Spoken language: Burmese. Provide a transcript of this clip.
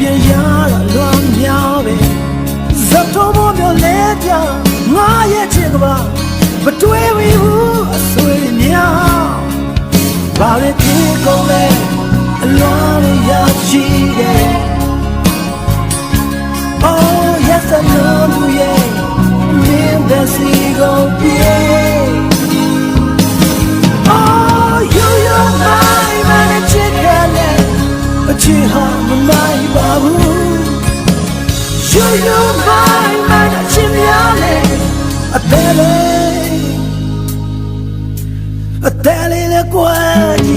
ဆိုလို့မလားကိုပြန်ရတာလွမ်းများပဲဇတ်တော်မမျိုးလဲကြငါရဲ့ချစ်ကပါမတွေ့ဘူးအဆွေများဘာလဲဒီကုန်လဲအလွန်ရရှိတယ် Oh yes I know you yeah me the sea ချင်ဟာမနိုင်ပါဘူး You know my mind အချင်များလေအသေးလေးအသေးလေးကွယ်